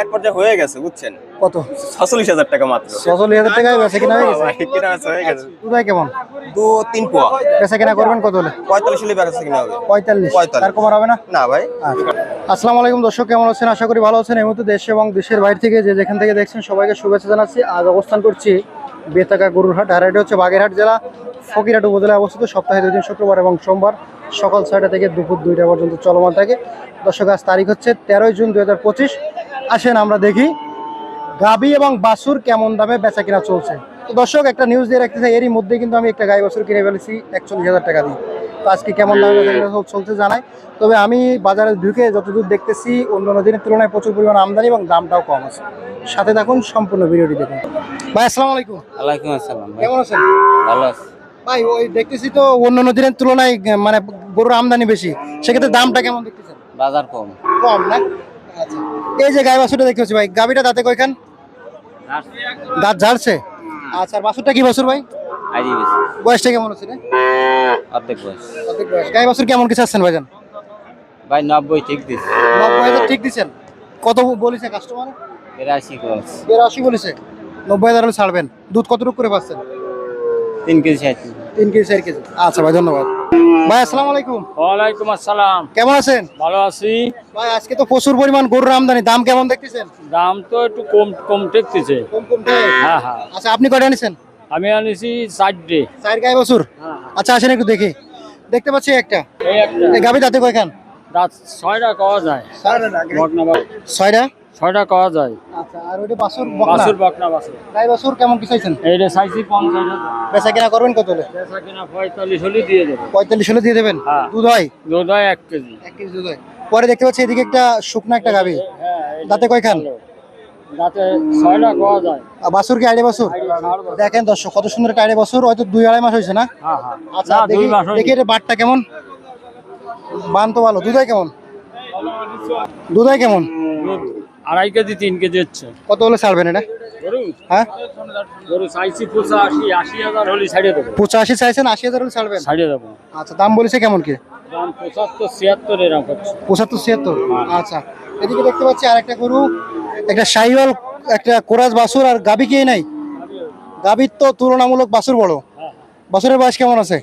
এক পর্যায়ে হয়ে গেছে বুঝছেন? কত? ছচল্লিশ হাজার টাকা মাত্র। ছচল্লিশ হাজার টাকায় বেচা কিনা হয়ে গেছে? বেচা হয়ে কেমন? দু তিন পোয়া। বেচা কিনা করবেন কত হলে? পঁয়তাল্লিশ হলে বেচা কিনা হবে। পঁয়তাল্লিশ। পঁয়তাল্লিশ। তার কমার হবে না? না ভাই। আচ্ছা। আসসালামু আলাইকুম দর্শক কেমন আছেন? আশা করি ভালো আছেন। এই মুহূর্তে দেশ এবং দেশের বাইরে থেকে যে যেখান থেকে দেখছেন সবাইকে শুভেচ্ছা জানাচ্ছি। আজ অবস্থান করছি বেতাকা গরুরহাট। আর এটা হচ্ছে বাগেরহাট জেলা ফকিরহাট উপজেলায় অবস্থিত। সপ্তাহে দুই দিন শুক্রবার এবং সোমবার সকাল ছয়টা থেকে দুপুর দুইটা পর্যন্ত চলমান থাকে। দর্শক আজ তারিখ হচ্ছে তেরোই জুন দুই হাজার পঁচিশ। আসেন আমরা দেখি গাবি এবং বাসুর কেমন দামে বেচা কিনা চলছে। তো দর্শক একটা নিউজ দিয়ে রাখতে চাই এরই মধ্যে কিন্তু আমি একটা গাই বাছুর কিনে ফেলেছি একচল্লিশ হাজার টাকা দিয়ে। তো আজকে কেমন দামে চলছে জানাই। তবে আমি বাজারে ঢুকে যতদূর দেখতেছি অন্য অন্য দিনের তুলনায় প্রচুর পরিমাণ আমদানি এবং দামটাও কম আছে। সাথে থাকুন সম্পূর্ণ ভিডিওটি দেখুন। ভাই আসসালামু আলাইকুম। আলাইকুম আসসালাম কেমন আছেন? ভালো আছি। ভাই ওই দেখতেছি তো অন্য অন্য দিনের তুলনায় মানে গরুর আমদানি বেশি। সেক্ষেত্রে দামটা কেমন দেখতেছেন? বাজার কম। কম না? এই যে গাই বাছুরটা দেখতে পাচ্ছি ভাই গাবিটা দাঁতে কয়খান? দাঁত ঝাড়ছে? আচ্ছা আর বাছুরটা কি বাছুর ভাই? বয়সটা কেমন আছে রে? অর্ধেক বয়স। অর্ধেক বয়স। গাই বাছুর কেমন কিছু আছেন ভাইজান? ভাই নব্বই ঠিক দিস নব্বই হাজার ঠিক দিচ্ছেন কত বলেছে কাস্টমার বিরাশি ক্রস। বিরাশি বলেছে। নব্বই হাজার হলে ছাড়বেন। দুধ কতটুকু করে পাচ্ছেন? তিন কেজি তিন কেজি চার কেজি। আচ্ছা ভাই ধন্যবাদ। ভাই আসসালামু আলাইকুম। ওয়ালাইকুম আসসালাম। কেমন আছেন? ভালো আছি। ভাই আজকে তো প্রচুর পরিমাণ গরুর আমদানি। দাম কেমন দেখতেছেন? দাম তো একটু কম কম ঠেকতেছে কম কম হ্যাঁ হ্যাঁ। আচ্ছা আপনি কয়টা নিছেন আমি আনিছি চারটে। চার গাই বছর? আচ্ছা আসেন একটু দেখি। দেখতে পাচ্ছি একটা। এই একটা। গাবি দাঁতে কয়খান? রাত ছয়টা পাওয়া যায়। ছয়টা? ছয়টা পাওয়া যায়। আচ্ছা আর ওইটা বাছুর বাসুর বকনা বাসুর গাই বাছুর কেমন কি চাইছেন? এইটা চাইছি পঞ্চাশ হাজার। বেচা কিনা করবেন কত হলে? বেচা কিনা পঁয়তাল্লিশ হলে দিয়ে দেবো। পঁয়তাল্লিশ হলে দিয়ে দেবেন? হ্যাঁ। দুধ হয়? দুধ হয় কেজি। কেজি দুধ হয়। পরে দেখতে পাচ্ছি এদিকে একটা শুকনা একটা গাবি হ্যাঁ দাঁতে কয়খান? দাঁতে ছয়টা পাওয়া যায়। আর বাছুর কি আড়ে বাছুর? দেখেন দর্শক কত সুন্দর একটা আড়ে বছর হয়তো দুই আড়াই মাস হয়েছে না? হ্যাঁ হ্যাঁ। আচ্ছা দেখি এটা বাটটা কেমন? বান তো ভালো। কেমন? দুধাই কেমন? দুধ। আড়াই কেজি তিন কেজি হচ্ছে। কত হলে ছাড়বেন এটা? হ্যাঁ? গরু চাইছি পঁচাশি আশি হাজার হলে ছাড়িয়ে দেবো। পঁচাশি চাইছেন আশি হাজার হলে ছাড়বেন? ছাড়িয়ে দেবো। আচ্ছা দাম বলেছে কেমন কি? দাম পঁচাত্তর ছিয়াত্তর এরকম হচ্ছে। পঁচাত্তর ছিয়াত্তর? আচ্ছা এদিকে দেখতে পাচ্ছি আর একটা গরু একটা সাইওয়াল একটা কোরাস আর গাবি কে নাই? গাবির তো তুলনামূলক বাছুর বড়। বাছুরের বয়স কেমন আছে?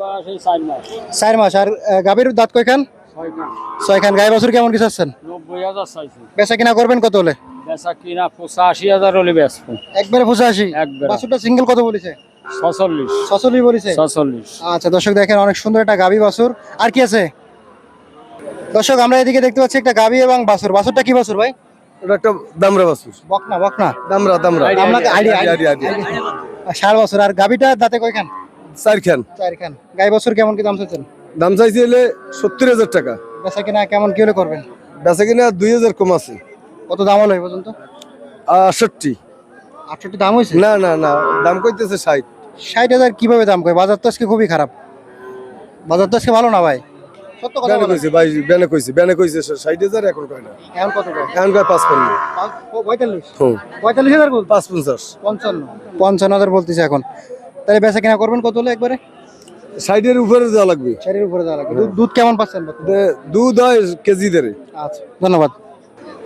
বয়স চার মাস। চার মাস আর গাবির দাঁত কয়খান? ছয়খান ছয়খান গাই বাছুর কেমন কিছু আছেন? বেচা কিনা করবেন কত হলে? বেচা কিনা পঁচাশি হাজার হলে বেচবো। একবারে পঁচাশি? একবারে। বাছুরটা সিঙ্গেল কত বলেছে? ছচল্লিশ। ছচল্লিশ বলেছে? ছচল্লিশ। আচ্ছা দর্শক দেখেন অনেক সুন্দর একটা গাবি বাছুর। আর কি আছে? দর্শক আমরা এদিকে দেখতে পাচ্ছি একটা গাবি এবং বাছুর। বাছুরটা কি বাছুর ভাই? ওটা একটা দামরা বাসুর বকনা বকনা? দামরা দামরা। ষাট বছর আর গাবিটা দাঁতে কয়খান? চার খান চারখান। গাই বছর কেমন কি দাম চাচ্ছেন? দাম চাইছি হলে সত্তর হাজার টাকা। বেচা কিনা কেমন কি হলে করবেন? বেচা কিনা দুই হাজার কম আছে। কত দাম হলো এই পর্যন্ত? আটষট্টি। আটষট্টি দাম হয়েছে? না না না দাম কইতেছে ষাট। ষাট হাজার কীভাবে দাম কয়? বাজার তো আজকে খুবই খারাপ। বাজার তো আজকে ভালো না ভাই? সত্য কথা কইছে ভাই কইছে কইছে ষাট হাজার এখন কয় না? এখন কত কয়? এখন কয় পাঁচ পান্ন পঁয়তাল্লিশ? পঁয়তাল্লিশ হাজার পাঁচ পঞ্চাশ পঞ্চান্ন। পঞ্চান্ন হাজার বলতেছে এখন। তাহলে বেচা কিনা করবেন কত হলে একবারে? ষাটের উপরে দেওয়া লাগবে। চারের উপরে দেওয়া লাগে দুধ- কেমন পাচ্ছেন দুধ হয় কেজি দেরে আচ্ছা ধন্যবাদ।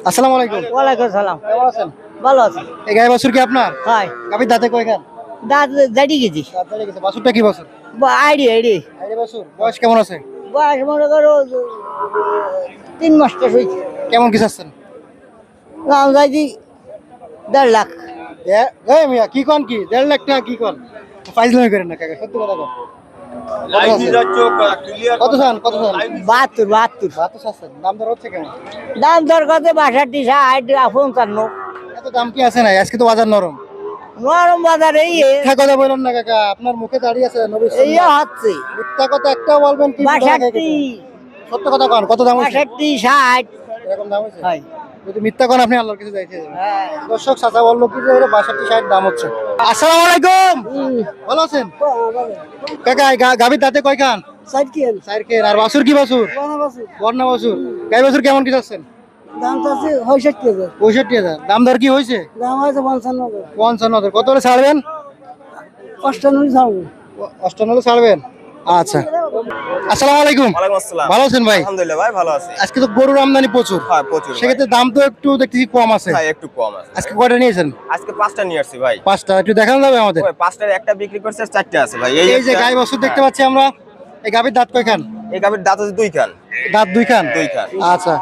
আসসালামু আলাইকুম। ওয়ালাইকুম সালাম। কেমন আছেন? ভালো আছে। এই গাই বাছুর কি আপনার? হয়। গাবির দাঁতে কয়খান? দাঁত দাঁড়িয়ে গেছি দাঁত বেড়ে গেছে বাছুরটা কি বাছুর? আইডি আইডি। আইরে বাছুর। বয়স কেমন আছে? বয়স মনে করো তিন মাসটা হয়েছে। কেমন কি চাচ্ছেন? দাম যাইছি দেড় লাখ। এ এ মিয়া কি কোন কি? দেড় লাখ টাকা কি কোন? ফাইজলামি করেন না কাকা সত্যি কথা কোন। কত চান? কত চান? বাহাত্তর বাহাত্তর। কত চাচ্ছেন। দাম দর হচ্ছে কেমন দাম দর কত? বাষট্টি ষাট পঞ্চান্ন। এত দাম কি আছে না আজকে তো বাজার নরম। নরম বাজার এই মিথ্যা কথা বললেন না কাকা। আপনার মুখে দাঁড়িয়ে আছে নবী এই হচ্ছে। মিথ্যা কথা একটা বলবেন কি? বাষট্টি। সত্য কথা কোন কত দাম বাষট্টি ষাট। এরকম দাম হয়েছে? হয়। যদি মিথ্যা কোন আপনি আল্লাহর কাছে যাইতে হ্যাঁ। দর্শক চাচা বলল কি যে বাষট্টি ষাট দাম হচ্ছে। আসসালামু আলাইকুম। ভালো আছেন? কাকা গাভীর দাঁতে কয় খান ষাট কি আর বর্ণা গাই কেমন কি দাম তো আছে পঁয়ষট্টি হাজার। পঁয়ষট্টি হাজার। দাম দর কি হয়েছে? দাম পঞ্চান্ন হাজার। পঞ্চান্ন হাজার। কত হলে ছাড়বেন? অষ্টান্ন ছাড়বো। অষ্টান্ন ছাড়বেন? আচ্ছা। আসসালামু আলাইকুম। আসসালাম। ভালো আছেন ভাই? আলহামদুলিল্লাহ ভাই ভালো আছি। আজকে তো গরুর আমদানি প্রচুর। হ্যাঁ প্রচুর সেক্ষেত্রে দাম তো একটু দেখতেছি কম আছে। হ্যাঁ একটু কম আছে। আজকে কয়টা নিয়েছেন? আজকে পাঁচটা নিয়ে আসছি ভাই। পাঁচটা। একটু দেখানো যাবে আমাদের? পাঁচটার একটা বিক্রি করছে আর চারটে আছে ভাই। এই যে গাই বছর দেখতে পাচ্ছি আমরা এই দাঁত কয়খান? এই গাভীর দাঁত আছে দুই খান দাঁত দুই খান দুই খান আচ্ছা।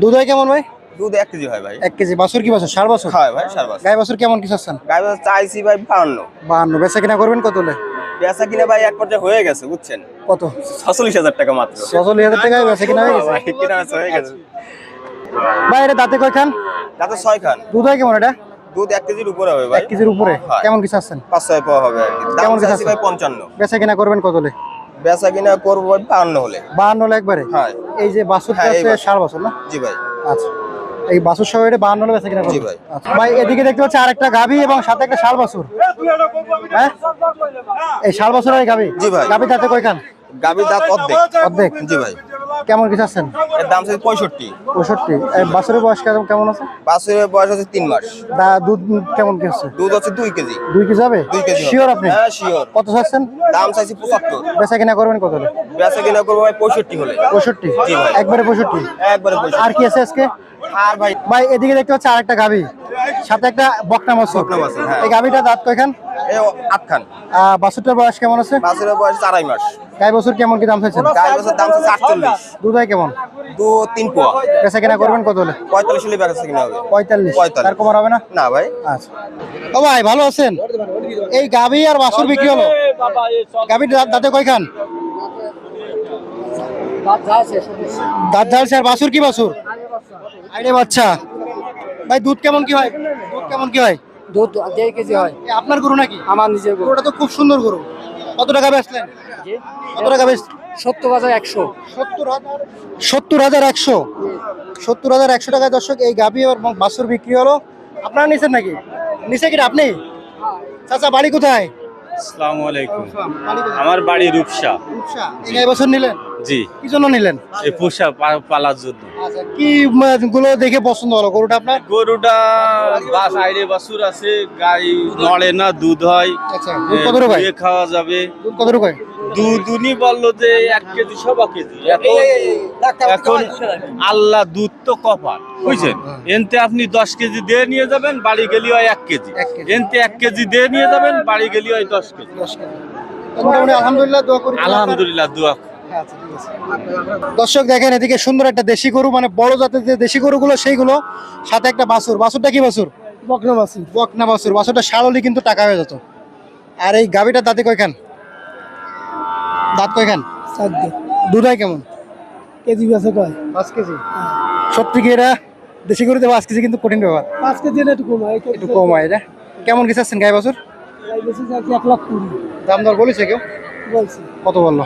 দুধ হয় কেমন ভাই? দুধ এক কেজি হয় ভাই। এক কেজি। বাছুর কি বছর? সার বছর? হয় ভাই সার গাই বছর কেমন কিছু আছেন গাই বাছুর চাইছি ভাই বাহান্ন। বাহান্ন। বেচা কিনা করবেন কত হলে? পেঁচা কিনে ভাই এক পর্যায়ে হয়ে গেছে বুঝছেন? কত? ছচল্লিশ হাজার টাকা মাত্র। ছচল্লিশ হাজার টাকায় বেচা কিনা হয়ে গেছে? কিনা বেচা হয়ে গেছে। ভাই এটা দাঁতে কয়খান? দাঁতে ছয় খান দুধ হয় কেমন এটা? দুধ এক কেজির উপরে হবে ভাই। এক কেজির উপরে? কেমন কিছু আছেন পাঁচ ছয় পাওয়া হবে আর কি। কেমন চাইছি আছে? ভাই পঞ্চান্ন। বেচা কিনা করবেন কত হলে? বেচা কিনা করব বাহান্ন হলে। বাহান্ন হলে একবারে? হ্যাঁ। এই যে হ্যাঁ, আছে সার বছর। না? জি ভাই। আচ্ছা। এই বাছুর সহ এটা বাহান্ন হলে বেচা কিনা জি ভাই। আচ্ছা। ভাই এদিকে দেখতে পাচ্ছি আরেকটা গাভী এবং সাথে একটা শাল বাছুর। হ্যাঁ? এই শাল বাছুর এই গাভী জি ভাই। গাভী দাঁতে কয়খান? গাভীর দাঁত অর্ধেক। অর্ধেক। জি ভাই। কেমন কিছু আছেন এর দাম চাইছি পঁয়ষট্টি। পঁয়ষট্টি। এই বাছুরের বয়স কেমন কেমন আছে? বাছুরের বয়স হচ্ছে তিন মাস। দা দুধ কেমন কি হচ্ছে দুধ হচ্ছে দুই কেজি। দুই কেজি যাবে দুই কেজি শিওর আপনি? হ্যাঁ শিওর কত চাচ্ছেন? দাম চাইছি পঁচাত্তর। বেচা কিনা করবেন কত হলে? বেচা কিনা করব ভাই পঁয়ষট্টি হলে। পঁয়ষট্টি? জি ভাই। একবারে পঁয়ষট্টি? একবারে আর কি আছে আজকে? আর ভাই ভাই এদিকে দেখতে পাচ্ছি আরেকটা গাভী সাথে একটা বকনা মাছ বকনা বাছুর, হ্যাঁ। এই গাভীটা দাঁত কয়খান? আট খান। বাছুরটার বয়স কেমন আছে? বাছুরের বয়স আড়াই মাস। গাই বছর কেমন কি দাম চাইছেন? গাই বাছুর দাম চাইছে আটচল্লিশ। দুধ হয় কেমন? দু তিন পোয়া। বেচা কিনা করবেন কত হলে? পঁয়তাল্লিশ হলে বেচা কিনা হবে। পঁয়তাল্লিশ। পঁয়তাল্লিশ। তার কমার হবে না? না ভাই। আচ্ছা। ও ভাই ভালো আছেন? এই গাভী আর বাছুর বিক্রি হলো? গাভীর দাঁত কয়খান? দাঁত ঝাড়ছে আর বাছুর কি বাছুর? আইরে বাচ্চা। ভাই দুধ কেমন কি হয়? দুধ কেমন কি হয়? দুধ দেড় কেজি হয়। এ, আপনার গরু নাকি? আমার নিজের গরু। গরুটা তো খুব সুন্দর গরু। কত টাকা বেচলেন? কত টাকা বেচ সত্তর বাজার একশো। সত্তর হাজার সত্তর হাজার একশো। সত্তর হাজার একশো টাকায় দর্শক এই গাভি এবং বাছুর বিক্রি হলো। আপনারা নিছেন নাকি? নিছে কি আপনি? চাচা বাড়ি কোথায়? আসসালামু আলাইকুম। আমার বাড়ি রূপসা। রূপসা। এই বছর নিলেন? জি। কি জন্য নিলেন? এই পোষা পালার জন্য। আচ্ছা কি গুলো দেখে পছন্দ হলো? গরুটা আপনার? গরুটা বাস আইরে বাছুর আছে গাই নড়ে না দুধ হয়। আচ্ছা দুধ কত রকম খাওয়া যাবে। দুধ কত রকম দুধ উনি বলল যে এক কেজি সবা কেজি। এখন এখন আল্লাহ দুধ তো কপাল বুঝছেন? এনতে আপনি দশ কেজি দিয়ে নিয়ে যাবেন বাড়ি গেলি হয় এক কেজি। এনতে এক কেজি দিয়ে নিয়ে যাবেন বাড়ি গেলি হয় দশ কেজি। মোটামুটি আলহামদুলিল্লাহ দোয়া করি। আলহামদুলিল্লাহ দোয়া। দর্শক দেখেন এদিকে সুন্দর একটা দেশি গরু মানে বড় জাতের যে দেশি গরুগুলো সেইগুলো। সাথে একটা বাছুর। বাছুরটা কি বাছুর? বকনা বাসি বকনা বাছুর। বাছুরটা সারলি কিন্তু টাকা হয়ে যেত। আর এই গাভিটার দাঁতে কয়খান? দাঁত কয়খান? দিন কেমন? কেজি বেছে কয়? পাঁচ কেজি। সত্যি কি এরা দেশি গরুতে পাঁচ কেজি কিন্তু কঠিন ব্যাপার? পাঁচ কেজি না একটু কম হয় একটু কম হয় এটা। কেমন কিছু আছেন গাই বাছুর? এক লাখ কুড়ি। দাম দর বলেছে কেউ? বলছি। কত বলল?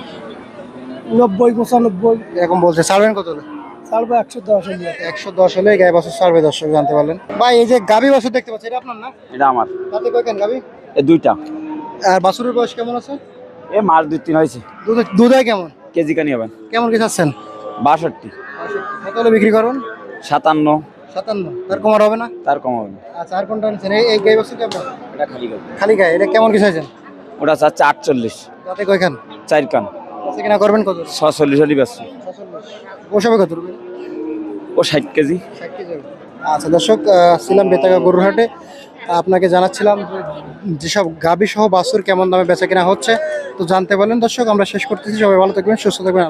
নব্বই পঁচানব্বই। এরকম বলছে। ছাড়বেন কত হলে? ছাড়বো একশো দশ হলে। একশো দশ হলে গাই বাছুর ছাড়বে দর্শক জানতে পারলেন। ভাই এই যে গাভি বাছুর দেখতে পাচ্ছি এটা আপনার না? এটা আমার। তাতে এ দুইটা। আর বাছুরের বয়স কেমন আছে? এ মাস দুই তিন হয়েছে। দুধ দুধ কেমন? কেজি কানি হবেন কেমন কি চাচ্ছেন? বাষট্টি। কত হলে বিক্রি করবেন সাতান্ন। সাতান্ন। তার কমার হবে না? তার কম হবে না। আচ্ছা আর কোনটা নিচ্ছেন এই গাই বাছুর কি এটা খালি খালি গায়ে এটা কেমন কি চাইছেন? ওটা চাচ্ছে আটচল্লিশ। তাতে কয়খান চার কান। কিনা করবেন কত? ছচল্লিশ হলি ব্যস্ত ওসবে কত রুপি ও ষাট কেজি। আচ্ছা দর্শক ছিলাম বেতাগা গুরুহাটে আপনাকে জানাচ্ছিলাম যেসব গাবি সহ বাসুর কেমন দামে বেচা কেনা হচ্ছে। তো জানতে পারলেন দর্শক আমরা শেষ করতেছি। সবাই ভালো থাকবেন সুস্থ থাকবেন।